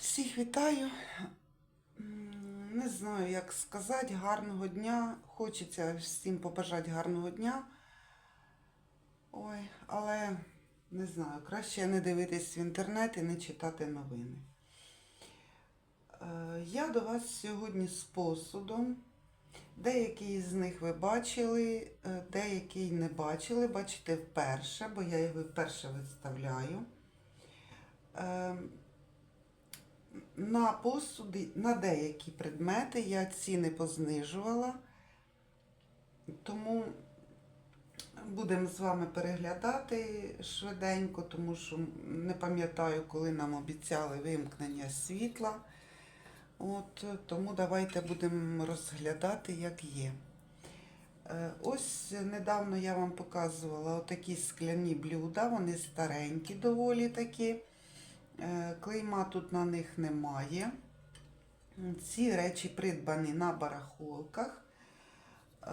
Всіх вітаю. Не знаю, як сказати, гарного дня. Хочеться всім побажати гарного дня. Ой, але не знаю, краще не дивитись в інтернет і не читати новини. Е, Я до вас сьогодні з посудом. Деякі з них ви бачили, е, деякі не бачили, бачите вперше, бо я його вперше виставляю. На посуди, на деякі предмети я ціни познижувала, тому будемо з вами переглядати швиденько, тому що не пам'ятаю, коли нам обіцяли вимкнення світла. От, тому давайте будемо розглядати, як є. Е, Ось недавно я вам показувала отакі скляні блюда, вони старенькі доволі такі. Е, Клейма тут на них немає. Ці речі придбані на барахолках. Е,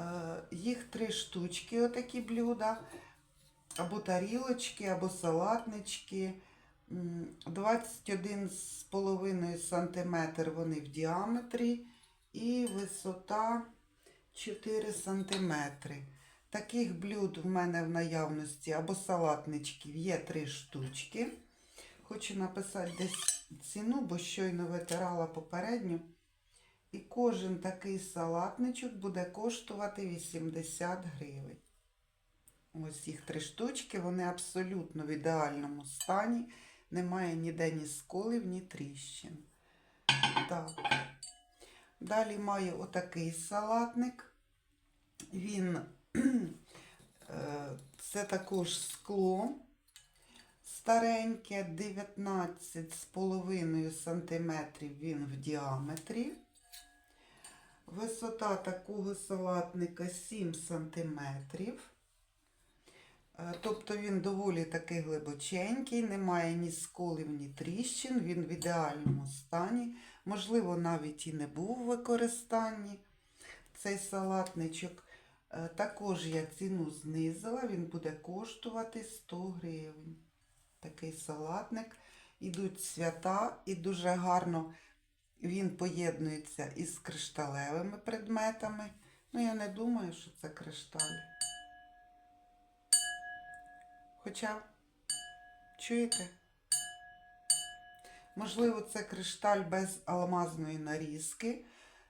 Їх три штучки, отакі блюда, або тарілочки, або салатнички. 21,5 см вони в діаметрі і висота 4 см. Таких блюд в мене в наявності або салатничків є три штучки. Хочу написати десь ціну, бо щойно витирала попередню. І кожен такий салатничок буде коштувати 80 гривень. Ось їх три штучки, вони абсолютно в ідеальному стані. Немає ніде ні сколів, ні тріщин. Так. Далі маю отакий салатник. Він е, це також скло стареньке, 19,5 см він в діаметрі. Висота такого салатника 7 см. Тобто він доволі такий глибоченький, немає ні сколів, ні тріщин, він в ідеальному стані. Можливо, навіть і не був в використанні цей салатничок. Е, Також я ціну знизила, він буде коштувати 100 гривень. Такий салатник. Ідуть свята і дуже гарно він поєднується із кришталевими предметами. Ну, я не думаю, що це кришталь. Хоча, чуєте? Можливо, це кришталь без алмазної нарізки.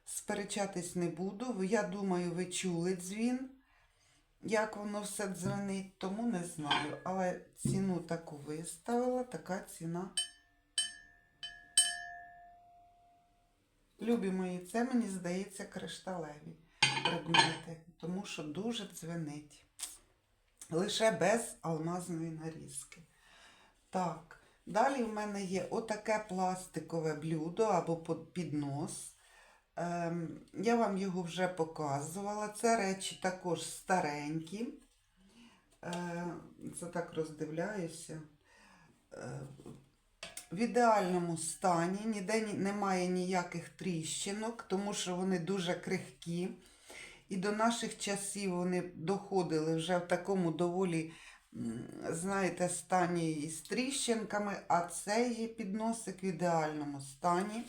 Сперечатись не буду. Я думаю, ви чули дзвін, як воно все дзвенить, тому не знаю. Але ціну таку виставила, така ціна. Любі мої, це мені здається кришталеві предмети, тому що дуже дзвенить. Лише без алмазної нарізки. Так, далі в мене є отаке пластикове блюдо або піднос. Ем, я вам його вже показувала. Це речі також старенькі. Е, це так роздивляюся. Е, в ідеальному стані, ніде немає ніяких тріщинок, тому що вони дуже крихкі. І до наших часів вони доходили вже в такому доволі, знаєте, стані із тріщинками, а це є підносик в ідеальному стані.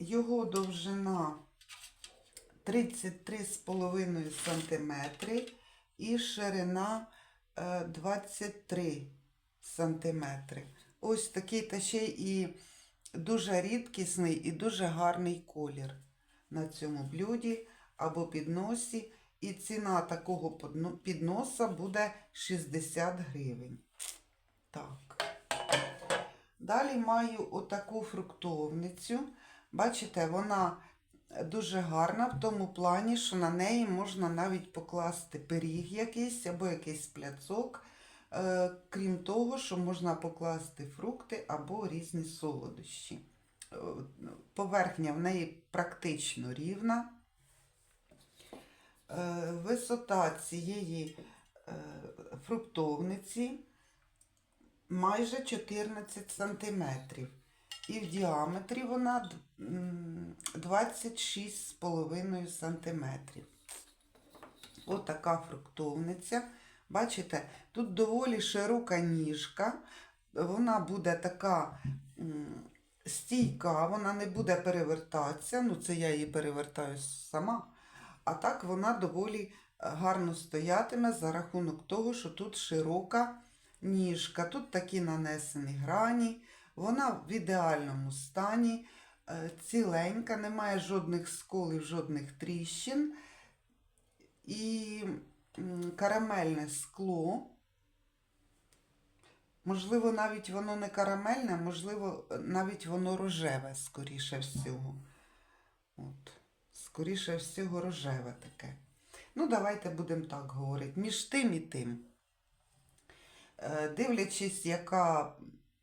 Е, Його довжина 33,5 см і ширина е, 23 см. Ось такий та ще і дуже рідкісний і дуже гарний колір на цьому блюді або підносі. І ціна такого підноса буде 60 гривень. Так. Далі маю отаку фруктовницю. Бачите, вона дуже гарна в тому плані, що на неї можна навіть покласти пиріг якийсь або якийсь пляцок. Е, Крім того, що можна покласти фрукти або різні солодощі. Е, Поверхня в неї практично рівна. Е, Висота цієї фруктовниці майже 14 см. І в діаметрі вона 26,5 см. Отака фруктовниця. Бачите, тут доволі широка ніжка. вона буде така стійка, вона не буде перевертатися. Ну, це я її перевертаю сама. А так вона доволі е, гарно стоятиме за рахунок того, що тут широка ніжка, тут такі нанесені грані, вона в ідеальному стані, е, ціленька, немає жодних сколів, жодних тріщин. І карамельне скло. Можливо, навіть воно не карамельне, можливо, навіть воно рожеве, скоріше всього. От. Скоріше всього, рожеве таке. Ну, давайте будемо так говорити. Між тим і тим. Е, Дивлячись, яка,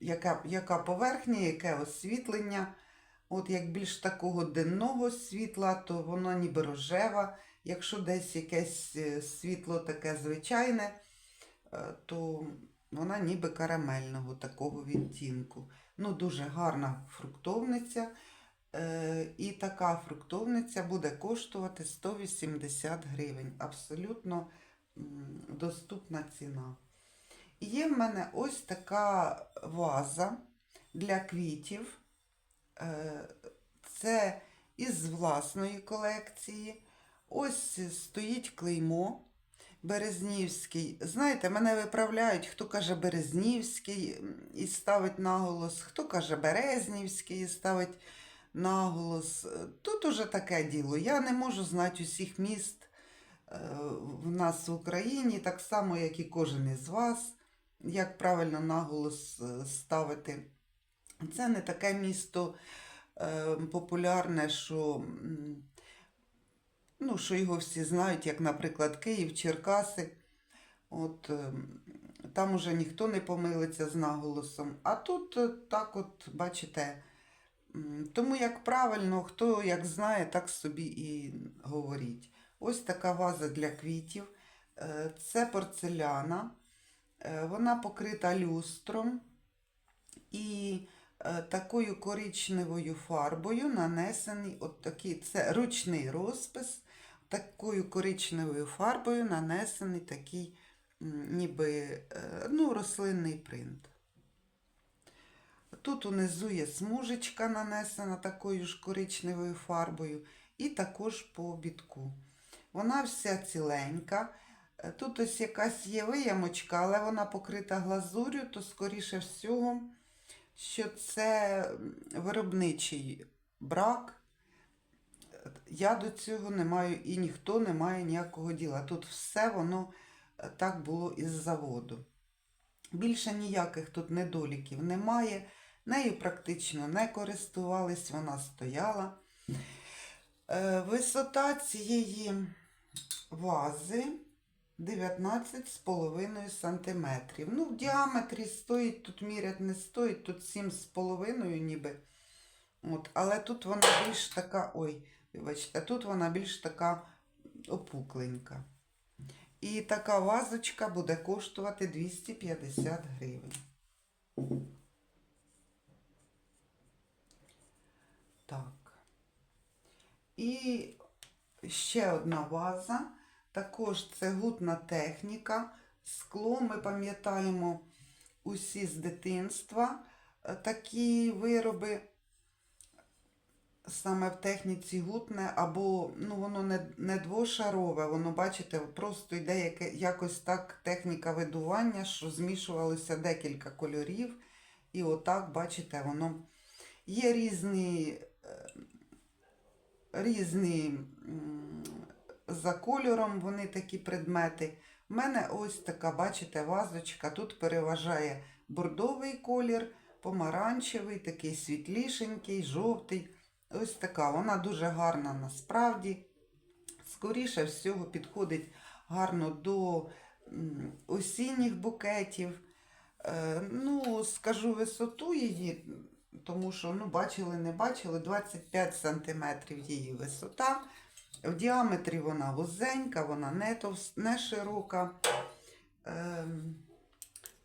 яка, яка поверхня, яке освітлення. От як більш такого денного світла, то воно ніби рожева. Якщо десь якесь е, світло таке звичайне, е, то вона ніби карамельного такого відтінку. Ну, дуже гарна фруктовниця. Е, І така фруктовниця буде коштувати 180 гривень. Абсолютно доступна ціна. Є в мене ось така ваза для квітів. Е, Це із власної колекції. Ось стоїть клеймо. Березнівський. Знаєте, мене виправляють, хто каже Березнівський і ставить наголос, хто каже Березнівський і ставить наголос. Тут уже таке діло. Я не можу знати усіх міст е, в нас в Україні, так само, як і кожен із вас, як правильно наголос е, ставити. Це не таке місто е, популярне, що. ну, що його всі знають, як, наприклад, Київ, Черкаси. От, ем, там уже ніхто не помилиться з наголосом. А тут е, так от, бачите, тому як правильно, хто як знає, так собі і говоріть. Ось така ваза для квітів. Е, Це порцеляна. Е, Вона покрита люстром і е, такою коричневою фарбою нанесений от такий, це ручний розпис, такою коричневою фарбою нанесений такий ніби е, ну, рослинний принт. Тут унизу є смужечка нанесена такою ж коричневою фарбою, і також по обідку. Вона вся ціленька. Тут ось якась є виямочка, але вона покрита глазур'ю, то скоріше всього, що це виробничий брак. Я до цього не маю і ніхто не має ніякого діла. Тут все воно е, так було із заводу. Більше ніяких тут недоліків немає. Нею практично не користувались, вона стояла. Е, Висота цієї вази 19,5 см. Ну, в діаметрі стоїть, тут мірять не стоїть, тут 7,5 ніби. От, але тут вона більш така, ой, вибачте, тут вона більш така опукленька. І така вазочка буде коштувати 250 гривень. Так. І ще одна ваза. Також це гутна техніка. Скло ми пам'ятаємо усі з дитинства. Е, Такі вироби саме в техніці гутне, або ну, воно не, не двошарове, воно, бачите, просто йде яке, якось так техніка видування, що змішувалося декілька кольорів. І отак, бачите, воно є різні, е, різні за кольором вони такі предмети. У мене ось така, бачите, вазочка. Тут переважає бордовий колір, помаранчевий, такий світлішенький, жовтий. Ось така. Вона дуже гарна насправді. Скоріше всього підходить гарно до осінніх букетів. Е, ну, скажу висоту її, тому що ну, бачили, не бачили, 25 см її висота. В діаметрі вона вузенька, вона не, товс... не широка. Ем,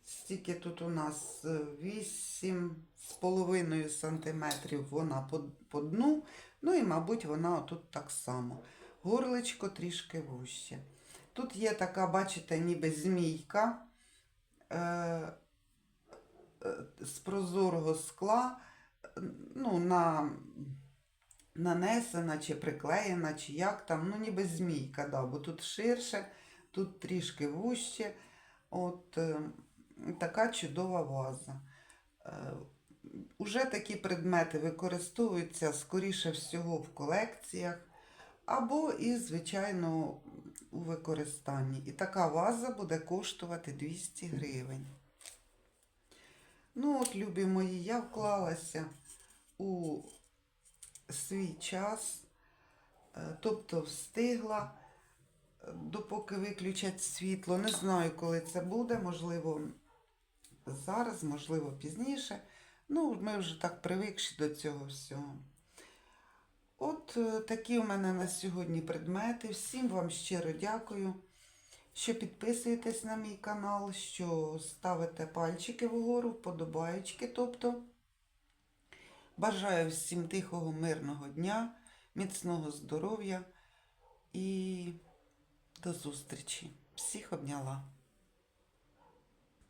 стільки тут у нас 8,5 см вона по, по дну. Ну і, мабуть, вона тут так само. Горличко трішки вуще. Тут є така, бачите, ніби змійка. Е, е, з прозорого скла, е, ну, на, нанесена чи приклеєна, чи як там, ну ніби змійка, да, бо тут ширше, тут трішки вужче. От е, така чудова ваза. Е, Уже такі предмети використовуються, скоріше всього, в колекціях або і, звичайно, у використанні. І така ваза буде коштувати 200 гривень. Ну, от, любі мої, я вклалася у свій час, е, тобто встигла, е, допоки виключать світло. Не знаю, коли це буде, можливо, зараз, можливо, пізніше. Ну, ми вже так привикші до цього всього. От е, такі у мене на сьогодні предмети. Всім вам щиро дякую, що підписуєтесь на мій канал, що ставите пальчики вгору, вподобаєчки. Тобто бажаю всім тихого, мирного дня, міцного здоров'я і до зустрічі. Всіх обняла.